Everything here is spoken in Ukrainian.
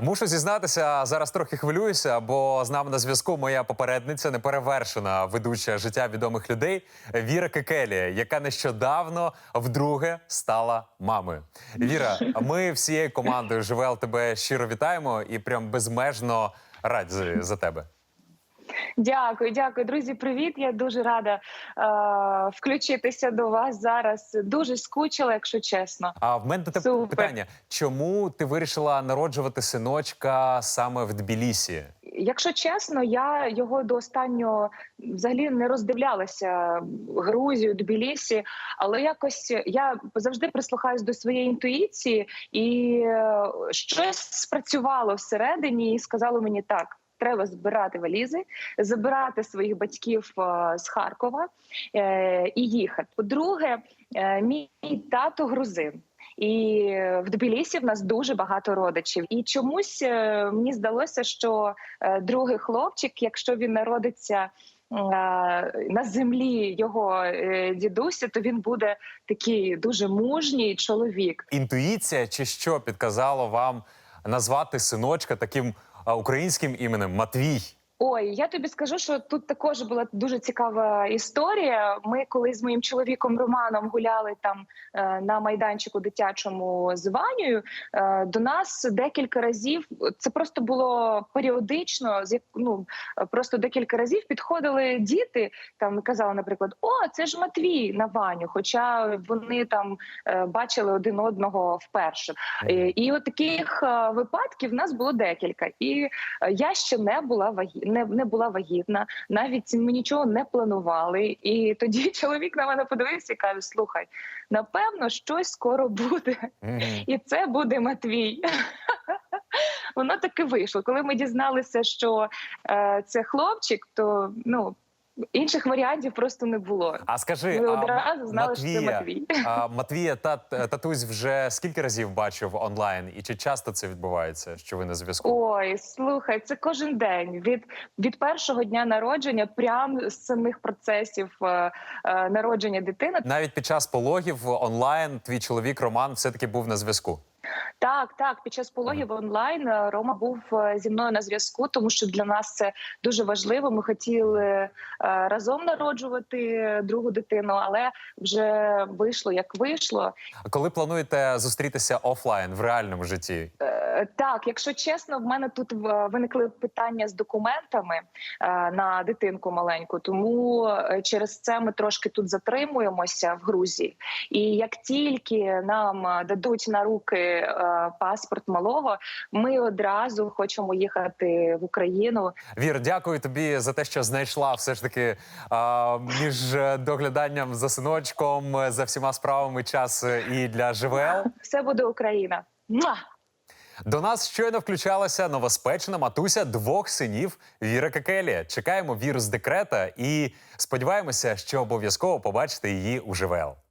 Мушу зізнатися, зараз трохи хвилююся, бо з нами на зв'язку моя попередниця, неперевершена ведуча життя відомих людей Віра Кекелі, яка нещодавно вдруге стала мамою. Віра, ми всією командою «Живе тебе щиро вітаємо і прям безмежно раді за тебе. Дякую, дякую, друзі. Привіт. Я дуже рада е, включитися до вас зараз. Дуже скучила, якщо чесно. А в мене до тебе Супер. питання: чому ти вирішила народжувати синочка саме в Тбілісі? Якщо чесно, я його до останнього взагалі не роздивлялася Грузію, Тбілісі, але якось я завжди прислухаюсь до своєї інтуїції, і е, щось спрацювало всередині і сказало мені так. Треба збирати валізи, забирати своїх батьків е, з Харкова е, і їхати. По-друге, е, мій тато грузин. І в Тбілісі в нас дуже багато родичів. І чомусь мені здалося, що другий хлопчик, якщо він народиться на землі його дідуся, то він буде такий дуже мужній чоловік. Інтуїція чи що підказало вам назвати синочка таким українським іменем Матвій? Ой, я тобі скажу, що тут також була дуже цікава історія. Ми коли з моїм чоловіком Романом гуляли там е, на майданчику дитячому з Ванею, е, до нас декілька разів це просто було періодично. з ну, просто декілька разів підходили діти. Там і казали, наприклад, о, це ж Матвій на Ваню. Хоча вони там е, бачили один одного вперше. І от таких випадків в нас було декілька. І я ще не була вагі... не, не була вагітна, навіть ми нічого не планували. І тоді чоловік на мене подивився і каже: Слухай, напевно, щось скоро буде, і це буде Матвій. Воно таки вийшло. Коли ми дізналися, що е, це хлопчик, то ну інших варіантів просто не було. А скажи, Ми а одразу знали, що це Матвія, Матвій. а, Матвія тат, татусь вже скільки разів бачив онлайн, і чи часто це відбувається, що ви на зв'язку? Ой, слухай, це кожен день від, від першого дня народження, прямо з самих процесів е, е, народження дитини. Навіть під час пологів онлайн твій чоловік Роман все-таки був на зв'язку. Так, так, під час пологів онлайн е, Рома був е, зі мною на зв'язку, тому що для нас це дуже важливо. Ми хотіли е, разом народжувати другу дитину, але вже вийшло як вийшло. Коли плануєте зустрітися офлайн в реальному житті? Е, Так, якщо чесно, в мене тут виникли питання з документами е, на дитинку маленьку, тому е, через це ми трошки тут затримуємося в Грузії. І як тільки нам е, дадуть на руки паспорт малого, ми одразу хочемо їхати в Україну. Вір, дякую тобі за те, що знайшла все ж таки між догляданням за синочком, за всіма справами час і для ЖВЛ. Все буде Україна. До нас щойно включалася новоспечена матуся двох синів Віра Кекелі. Чекаємо вірус декрета і сподіваємося, що обов'язково побачите її у ЖВЛ.